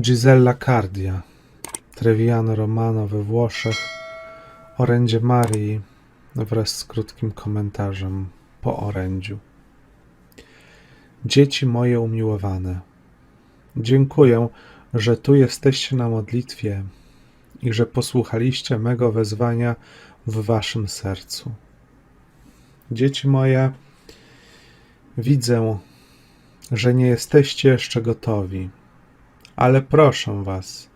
Gisella Cardia, Treviano Romano we Włoszech, orędzie Marii wraz z krótkim komentarzem po orędziu. Dzieci moje umiłowane, dziękuję, że tu jesteście na modlitwie i że posłuchaliście mego wezwania w waszym sercu. Dzieci moje, widzę, że nie jesteście jeszcze gotowi, ale proszę was,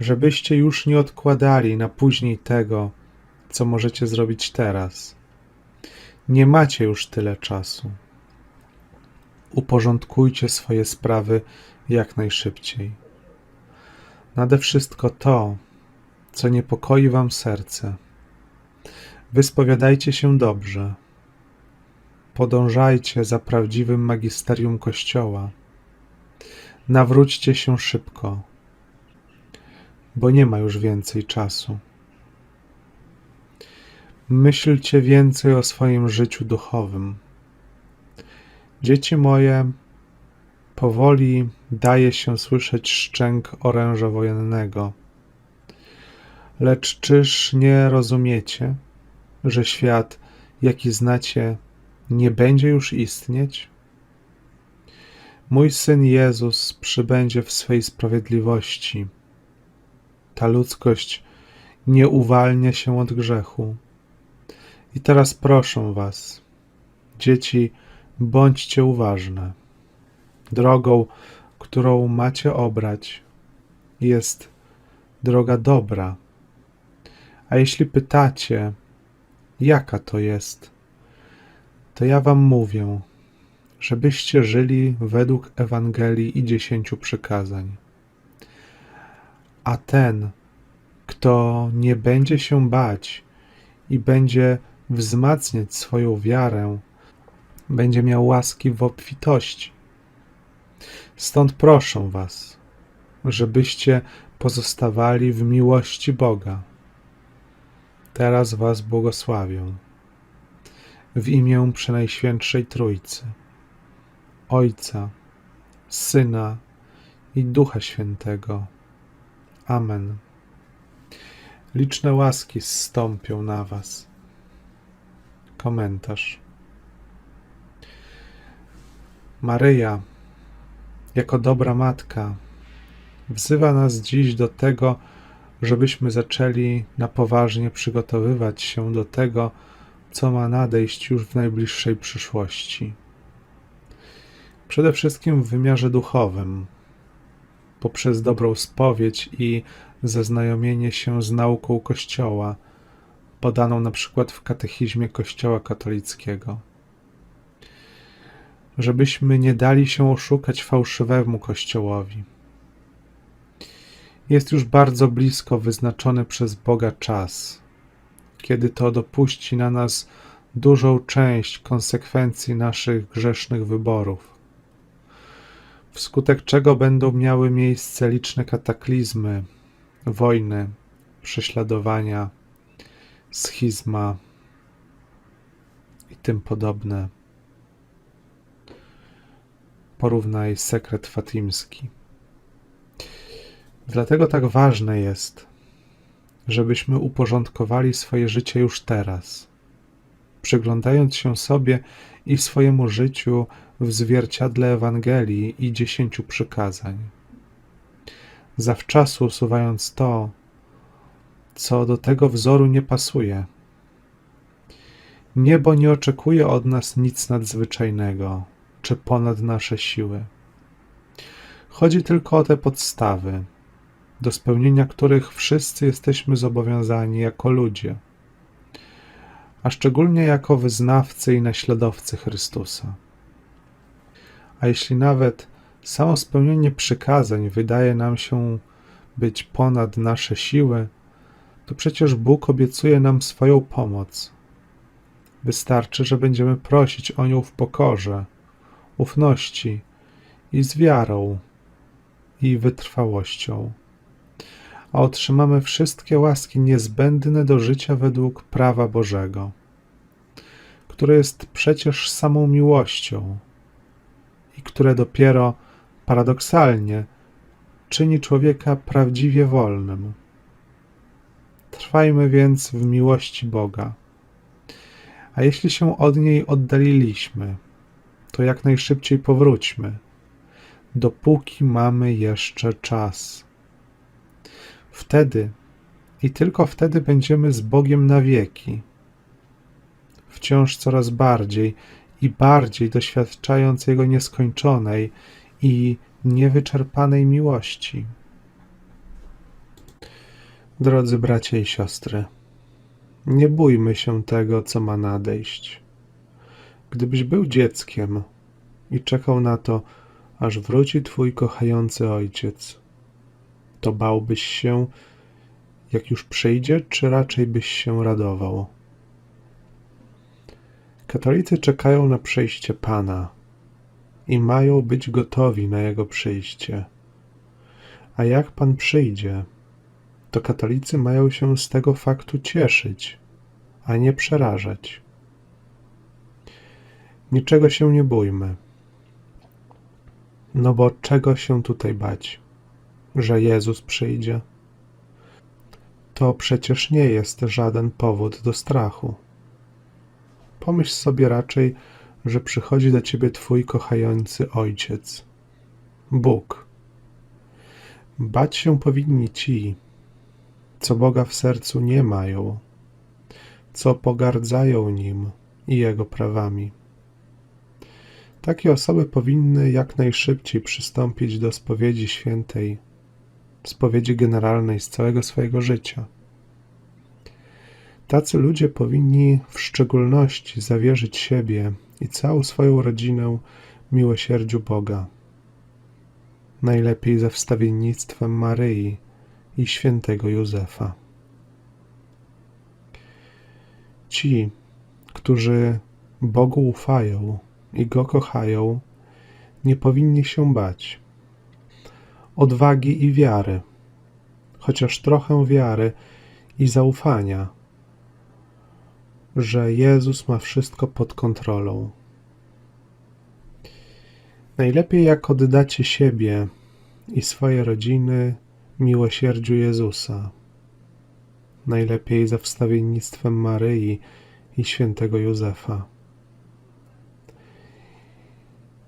żebyście już nie odkładali na później tego, co możecie zrobić teraz. Nie macie już tyle czasu. Uporządkujcie swoje sprawy jak najszybciej. Nade wszystko to, co niepokoi wam serce. Wyspowiadajcie się dobrze. Podążajcie za prawdziwym magisterium Kościoła. Nawróćcie się szybko, bo nie ma już więcej czasu. Myślcie więcej o swoim życiu duchowym. Dzieci moje, powoli daje się słyszeć szczęk oręża wojennego. Lecz czyż nie rozumiecie, że świat, jaki znacie, nie będzie już istnieć? Mój syn Jezus przybędzie w swej sprawiedliwości. Ta ludzkość nie uwalnia się od grzechu. I teraz proszę Was, dzieci, bądźcie uważne. Drogą, którą macie obrać, jest droga dobra. A jeśli pytacie, jaka to jest, to ja Wam mówię, żebyście żyli według Ewangelii i dziesięciu przykazań. A ten, kto nie będzie się bać i będzie wzmacniać swoją wiarę, będzie miał łaski w obfitości. Stąd proszę Was, żebyście pozostawali w miłości Boga. Teraz Was błogosławię. W imię Przenajświętszej Trójcy, Ojca, Syna i Ducha Świętego. Amen. Liczne łaski zstąpią na Was. Komentarz. Maryja, jako dobra matka, wzywa nas dziś do tego, żebyśmy zaczęli na poważnie przygotowywać się do tego, co ma nadejść już w najbliższej przyszłości. Przede wszystkim w wymiarze duchowym, poprzez dobrą spowiedź i zaznajomienie się z nauką Kościoła, podaną na przykład w katechizmie Kościoła katolickiego. Żebyśmy nie dali się oszukać fałszywemu Kościołowi. Jest już bardzo blisko wyznaczony przez Boga czas, kiedy to dopuści na nas dużą część konsekwencji naszych grzesznych wyborów, wskutek czego będą miały miejsce liczne kataklizmy, wojny, prześladowania, schizma i tym podobne. Porównaj sekret fatimski. Dlatego tak ważne jest, żebyśmy uporządkowali swoje życie już teraz, przyglądając się sobie i swojemu życiu w zwierciadle Ewangelii i dziesięciu przykazań. Zawczasu usuwając to, co do tego wzoru nie pasuje. Niebo nie oczekuje od nas nic nadzwyczajnego czy ponad nasze siły. Chodzi tylko o te podstawy, do spełnienia których wszyscy jesteśmy zobowiązani jako ludzie, a szczególnie jako wyznawcy i naśladowcy Chrystusa. A jeśli nawet samo spełnienie przykazań wydaje nam się być ponad nasze siły, to przecież Bóg obiecuje nam swoją pomoc. Wystarczy, że będziemy prosić o nią w pokorze, ufności i z wiarą i wytrwałością, a otrzymamy wszystkie łaski niezbędne do życia według prawa Bożego, które jest przecież samą miłością i które dopiero paradoksalnie czyni człowieka prawdziwie wolnym. Trwajmy więc w miłości Boga. A jeśli się od niej oddaliliśmy, to jak najszybciej powróćmy, dopóki mamy jeszcze czas. Wtedy i tylko wtedy będziemy z Bogiem na wieki. Wciąż coraz bardziej i bardziej doświadczając Jego nieskończonej i niewyczerpanej miłości. Drodzy bracia i siostry, nie bójmy się tego, co ma nadejść. Gdybyś był dzieckiem i czekał na to, aż wróci twój kochający ojciec, to bałbyś się, jak już przyjdzie, czy raczej byś się radował? Katolicy czekają na przyjście Pana i mają być gotowi na Jego przyjście. A jak Pan przyjdzie, to katolicy mają się z tego faktu cieszyć, a nie przerażać. Niczego się nie bójmy. No bo czego się tutaj bać? Że Jezus przyjdzie? To przecież nie jest żaden powód do strachu. Pomyśl sobie raczej, że przychodzi do ciebie Twój kochający Ojciec, Bóg. Bać się powinni ci, co Boga w sercu nie mają, co pogardzają Nim i Jego prawami. Takie osoby powinny jak najszybciej przystąpić do spowiedzi świętej, spowiedzi generalnej z całego swojego życia. Tacy ludzie powinni w szczególności zawierzyć siebie i całą swoją rodzinę miłosierdziu Boga. Najlepiej ze wstawiennictwem Maryi i świętego Józefa. Ci, którzy Bogu ufają i Go kochają, nie powinni się bać. Odwagi i wiary, chociaż trochę wiary i zaufania, że Jezus ma wszystko pod kontrolą. Najlepiej jak oddacie siebie i swoje rodziny miłosierdziu Jezusa. Najlepiej za wstawiennictwem Maryi i świętego Józefa.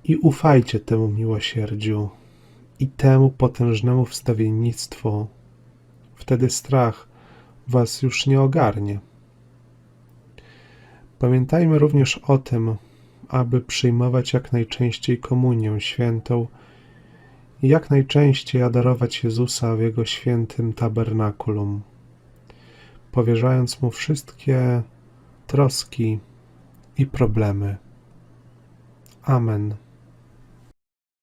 I ufajcie temu miłosierdziu i temu potężnemu wstawiennictwu. Wtedy strach was już nie ogarnie. Pamiętajmy również o tym, aby przyjmować jak najczęściej komunię świętą i jak najczęściej adorować Jezusa w Jego świętym tabernakulum, powierzając Mu wszystkie troski i problemy. Amen.